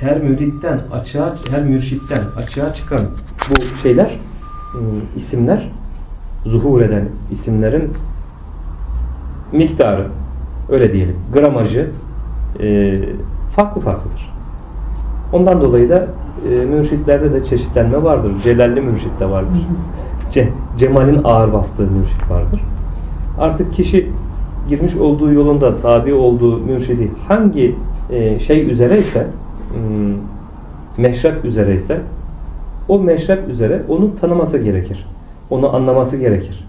her müritten açığa, her mürşitten açığa çıkan bu şeyler, ım, isimler, zuhur eden isimlerin miktarı, öyle diyelim, gramajı e, farklı farklıdır. Ondan dolayı da e, mürşitlerde de çeşitlenme vardır. Celalli mürşit de vardır. Ce, Cemal'in ağır bastığı mürşit vardır. Artık kişi girmiş olduğu yolunda tabi olduğu mürşidi hangi e, şey üzere ise hmm, meşrep üzere ise o meşrep üzere onu tanıması gerekir. Onu anlaması gerekir.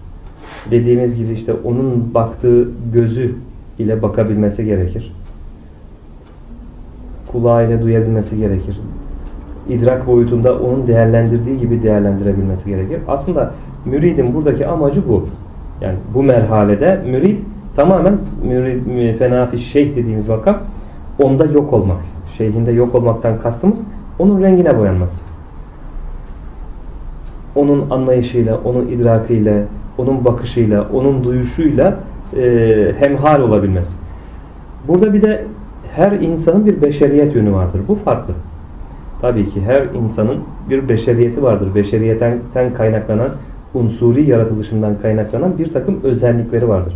Dediğimiz gibi işte onun baktığı gözü ile bakabilmesi gerekir. Kulağıyla duyabilmesi gerekir. İdrak boyutunda onun değerlendirdiği gibi değerlendirebilmesi gerekir. Aslında müridin buradaki amacı bu. Yani bu merhalede mürid tamamen mürid, mü- fenafi şeyh dediğimiz makam onda yok olmak. Şeyhinde yok olmaktan kastımız onun rengine boyanması. Onun anlayışıyla, onun idrakıyla, onun bakışıyla, onun duyuşuyla e, hemhal olabilmesi. Burada bir de her insanın bir beşeriyet yönü vardır. Bu farklı. Tabii ki her insanın bir beşeriyeti vardır. Beşeriyetten kaynaklanan, unsuri yaratılışından kaynaklanan bir takım özellikleri vardır.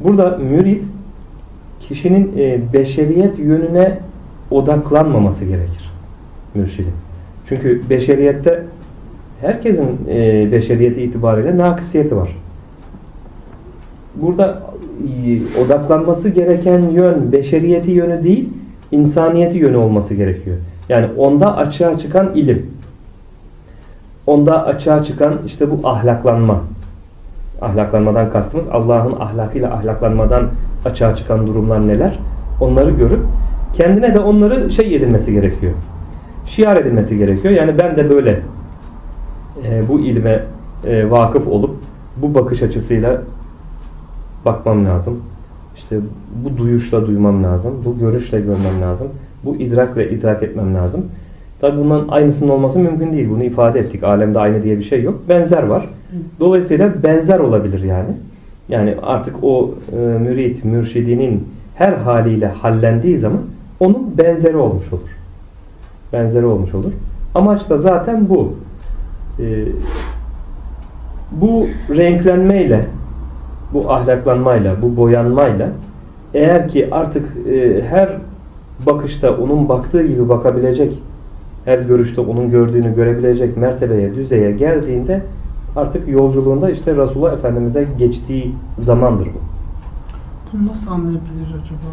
Burada mürid kişinin e, beşeriyet yönüne odaklanmaması gerekir. Mürşidin. Çünkü beşeriyette herkesin e, beşeriyeti itibariyle nakısiyeti var. Burada e, odaklanması gereken yön beşeriyeti yönü değil, insaniyeti yönü olması gerekiyor. Yani onda açığa çıkan ilim. Onda açığa çıkan işte bu ahlaklanma. Ahlaklanmadan kastımız Allah'ın ahlakıyla ahlaklanmadan açığa çıkan durumlar neler? Onları görüp kendine de onları şey edilmesi gerekiyor. Şiar edilmesi gerekiyor. Yani ben de böyle e, bu ilme e, vakıf olup bu bakış açısıyla bakmam lazım. İşte bu duyuşla duymam lazım. Bu görüşle görmem lazım. Bu idrakle idrak etmem lazım. Tabi bundan aynısının olması mümkün değil. Bunu ifade ettik. Alemde aynı diye bir şey yok. Benzer var. Dolayısıyla benzer olabilir yani. Yani artık o e, mürit, mürşidinin her haliyle hallendiği zaman onun benzeri olmuş olur. Benzeri olmuş olur. Amaç da zaten bu. E, bu renklenmeyle, bu ahlaklanmayla, bu boyanmayla eğer ki artık e, her bakışta onun baktığı gibi bakabilecek, her görüşte onun gördüğünü görebilecek mertebeye, düzeye geldiğinde artık yolculuğunda işte Resulullah Efendimiz'e geçtiği zamandır bu. Bunu nasıl anlayabilir acaba?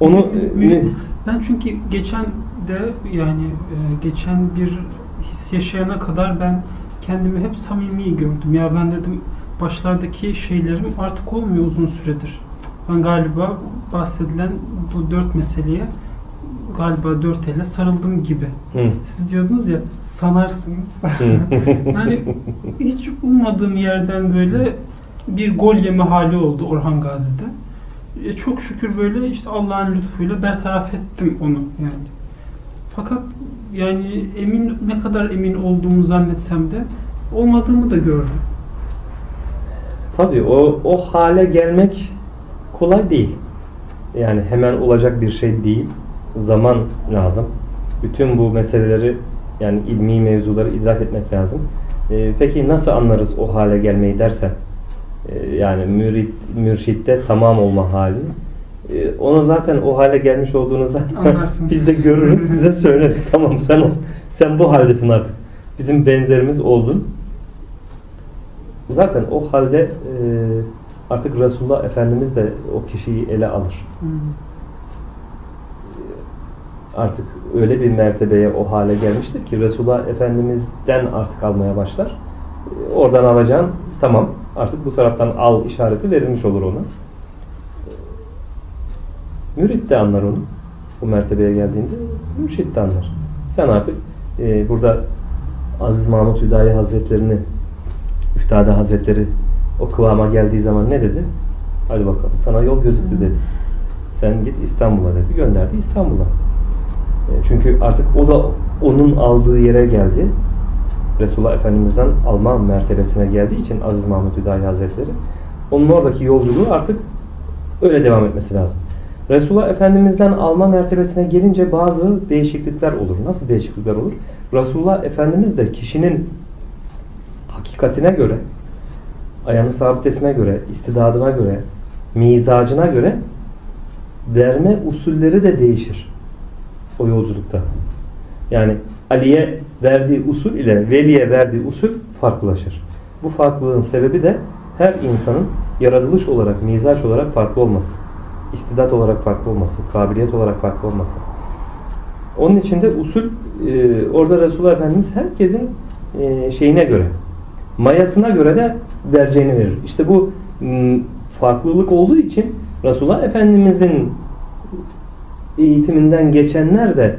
Onu Mü- mü- ben çünkü geçen de yani e, geçen bir his yaşayana kadar ben kendimi hep samimi gördüm. Ya ben dedim başlardaki şeylerim artık olmuyor uzun süredir. Ben galiba bahsedilen bu dört meseleye galiba dört elle sarıldım gibi. Hı. Siz diyordunuz ya sanarsınız. Yani hiç ummadığım yerden böyle bir gol yeme hali oldu Orhan Gazi'de. E, çok şükür böyle işte Allah'ın lütfuyla bertaraf ettim onu yani. Fakat yani emin ne kadar emin olduğumu zannetsem de olmadığımı da gördüm. Tabii o, o hale gelmek kolay değil. Yani hemen olacak bir şey değil. Zaman lazım. Bütün bu meseleleri yani ilmi mevzuları idrak etmek lazım. Ee, peki nasıl anlarız o hale gelmeyi dersen? Ee, yani mürid, mürşitte tamam olma hali. Ee, onu zaten o hale gelmiş olduğunuzda biz de görürüz, size söyleriz. Tamam sen o, sen bu haldesin artık. Bizim benzerimiz oldun. Zaten o halde e, artık Resulullah Efendimiz de o kişiyi ele alır. Artık öyle bir mertebeye o hale gelmiştir ki Resulullah Efendimiz'den artık almaya başlar. E, Oradan alacağın tamam artık bu taraftan al işareti verilmiş olur ona. Mürit de anlar onu. Bu mertebeye geldiğinde mürşit de anlar. Sen artık e, burada Aziz Mahmut Hüdayi Hazretlerini Üftade Hazretleri o kıvama geldiği zaman ne dedi? Hadi bakalım sana yol gözüktü dedi. Sen git İstanbul'a dedi. Gönderdi İstanbul'a. E, Çünkü artık o da onun aldığı yere geldi. Resulullah Efendimiz'den alma mertebesine geldiği için Aziz Mahmut Hüdayi Hazretleri onun oradaki yolculuğu artık öyle devam etmesi lazım. Resulullah Efendimiz'den alma mertebesine gelince bazı değişiklikler olur. Nasıl değişiklikler olur? Resulullah Efendimiz de kişinin hakikatine göre, ayağını sabitesine göre, istidadına göre, mizacına göre verme usulleri de değişir o yolculukta. Yani Ali'ye verdiği usul ile Veli'ye verdiği usul farklılaşır. Bu farklılığın sebebi de her insanın yaratılış olarak, mizaç olarak farklı olması. istidat olarak farklı olması, kabiliyet olarak farklı olması. Onun için de usul e, orada Resulullah Efendimiz herkesin e, şeyine göre, mayasına göre de vereceğini verir. İşte bu farklılık olduğu için Resulullah Efendimizin eğitiminden geçenler de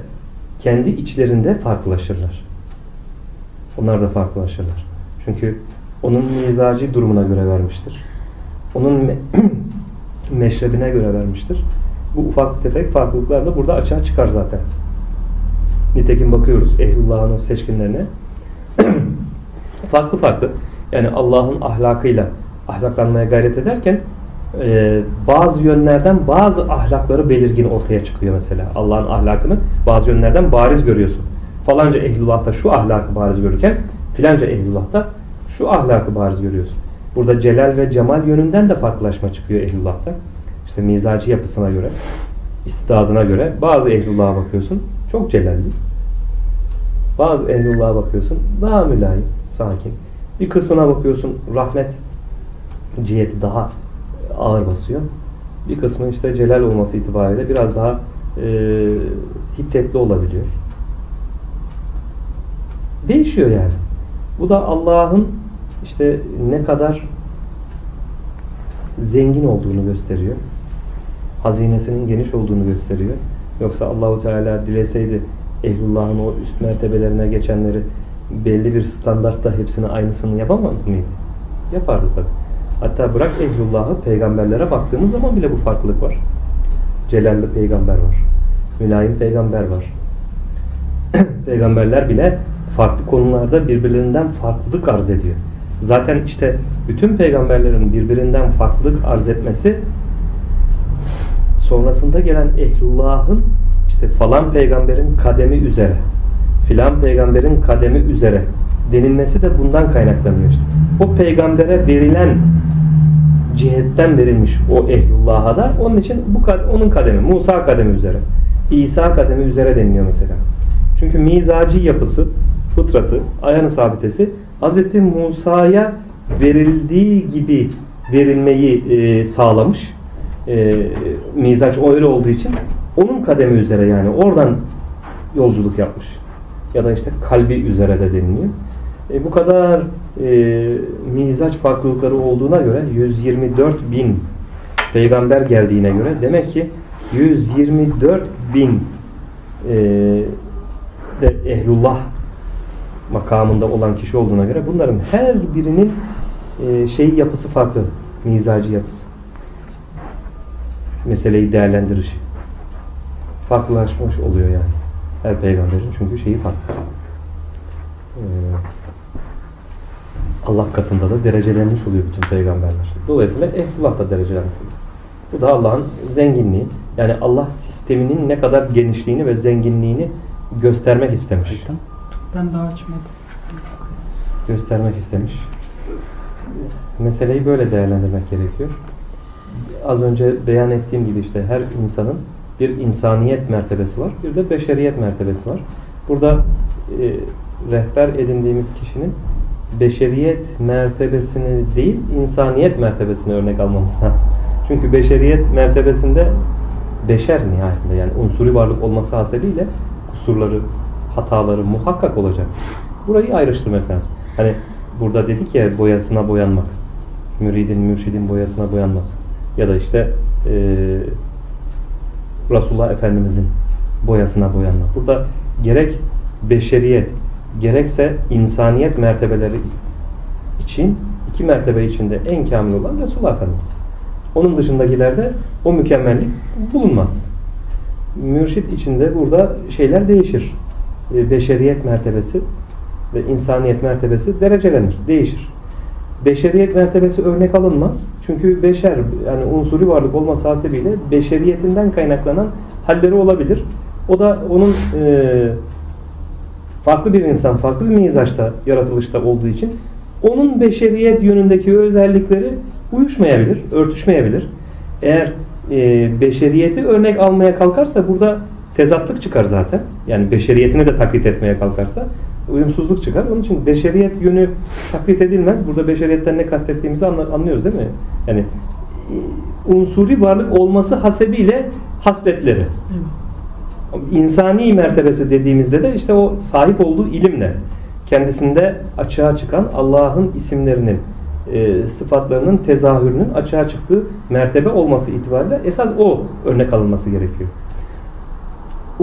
kendi içlerinde farklılaşırlar. Onlar da farklılaşırlar. Çünkü onun mizacı durumuna göre vermiştir. Onun me- meşrebine göre vermiştir. Bu ufak tefek farklılıklar da burada açığa çıkar zaten. Nitekim bakıyoruz Ehlullah'ın seçkinlerine. farklı farklı. Yani Allah'ın ahlakıyla ahlaklanmaya gayret ederken e, bazı yönlerden bazı ahlakları belirgin ortaya çıkıyor mesela. Allah'ın ahlakını bazı yönlerden bariz görüyorsun. Falanca ehlullah'ta şu ahlakı bariz görürken filanca ehlullah'ta şu ahlakı bariz görüyorsun. Burada celal ve cemal yönünden de farklılaşma çıkıyor ehlullah'ta. İşte mizacı yapısına göre, istidadına göre bazı ehlullah'a bakıyorsun çok celalli. Bazı ehlullah'a bakıyorsun daha mülayim, sakin. Bir kısmına bakıyorsun rahmet ciheti daha ağır basıyor. Bir kısmı işte celal olması itibariyle biraz daha e, hiddetli olabiliyor. Değişiyor yani. Bu da Allah'ın işte ne kadar zengin olduğunu gösteriyor. Hazinesinin geniş olduğunu gösteriyor. Yoksa Allahu Teala dileseydi ehlullahın o üst mertebelerine geçenleri belli bir standartta hepsini aynısını yapamaz mıydı? Yapardı tabi. Hatta bırak ehlullahı peygamberlere baktığımız zaman bile bu farklılık var. Celalli peygamber var. Mülayim peygamber var. Peygamberler bile farklı konularda birbirlerinden farklılık arz ediyor. Zaten işte bütün peygamberlerin birbirinden farklılık arz etmesi sonrasında gelen ehlullahın işte falan peygamberin kademi üzere filan peygamberin kademi üzere denilmesi de bundan kaynaklanıyor işte. O peygambere verilen cihetten verilmiş o ehlullah'a da onun için bu onun kademi Musa kademi üzere İsa kademi üzere deniliyor mesela. Çünkü mizacı yapısı, fıtratı, ayağını sabitesi Hz. Musa'ya verildiği gibi verilmeyi e, sağlamış. E, mizaç öyle olduğu için onun kademi üzere yani oradan yolculuk yapmış. Ya da işte kalbi üzere de deniliyor. E, bu kadar e, mizaç farklılıkları olduğuna göre 124 bin peygamber geldiğine göre demek ki 124 bin e, de ehlullah makamında olan kişi olduğuna göre bunların her birinin e, şey yapısı farklı. Mizacı yapısı. Meseleyi değerlendirişi. Farklılaşmış oluyor yani. Her peygamberin çünkü şeyi farklı. Ee, Allah katında da derecelenmiş oluyor bütün peygamberler. Dolayısıyla ehlullah da derecelenmiş oluyor. Bu da Allah'ın zenginliği. Yani Allah sisteminin ne kadar genişliğini ve zenginliğini göstermek istemiş. Ben daha açmadım. Göstermek istemiş. Meseleyi böyle değerlendirmek gerekiyor. Az önce beyan ettiğim gibi işte her insanın bir insaniyet mertebesi var, bir de beşeriyet mertebesi var. Burada e, rehber edindiğimiz kişinin beşeriyet mertebesini değil, insaniyet mertebesini örnek almamız lazım. Çünkü beşeriyet mertebesinde beşer nihayetinde yani unsuri varlık olması hasebiyle kusurları, hataları muhakkak olacak. Burayı ayrıştırmak lazım. Hani burada dedik ya boyasına boyanmak. Müridin, mürşidin boyasına boyanması. Ya da işte eee Resulullah Efendimizin boyasına boyanmak. Burada gerek beşeriyet, gerekse insaniyet mertebeleri için iki mertebe içinde en kamil olan Resulullah Efendimiz. Onun dışındakilerde o mükemmellik bulunmaz. Mürşit içinde burada şeyler değişir. E, Beşeriyet mertebesi ve insaniyet mertebesi derecelenir, değişir. beşeriyet mertebesi örnek alınmaz. Çünkü beşer yani unsuri varlık olması hasebiyle beşeriyetinden kaynaklanan halleri olabilir. O da onun e, farklı bir insan, farklı bir mizaçta, yaratılışta olduğu için onun beşeriyet yönündeki özellikleri uyuşmayabilir, örtüşmeyebilir. Eğer e, beşeriyeti örnek almaya kalkarsa burada tezatlık çıkar zaten. Yani beşeriyetini de taklit etmeye kalkarsa uyumsuzluk çıkar. Onun için beşeriyet yönü taklit edilmez. Burada beşeriyetten ne kastettiğimizi anlıyoruz değil mi? Yani e, unsuri varlık olması hasebiyle hasletleri. İnsani mertebesi dediğimizde de işte o sahip olduğu ilimle kendisinde açığa çıkan Allah'ın isimlerinin e, sıfatlarının tezahürünün açığa çıktığı mertebe olması itibariyle esas o örnek alınması gerekiyor.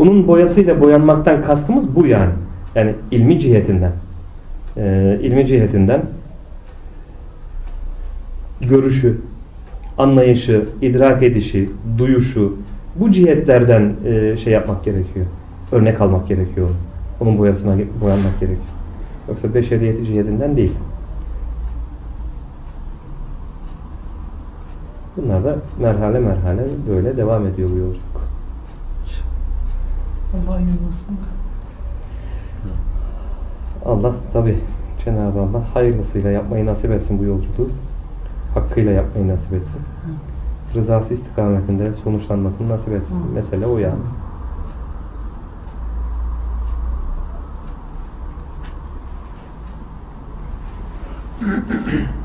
Onun boyasıyla boyanmaktan kastımız bu yani. Yani ilmi cihetinden. E, ilmi cihetinden görüşü, anlayışı, idrak edişi, duyuşu bu cihetlerden e, şey yapmak gerekiyor. Örnek almak gerekiyor. Onun boyasına boyanmak gerekiyor. Yoksa beşeriyeti cihetinden değil. Bunlar da merhale merhale böyle devam ediyor bu yolculuk. Allah ayırmasın. Allah tabi Cenab-ı Allah hayırlısıyla yapmayı nasip etsin bu yolculuğu. Hakkıyla yapmayı nasip etsin. Rızası istikametinde sonuçlanmasını nasip etsin. Hı. Mesele o yani.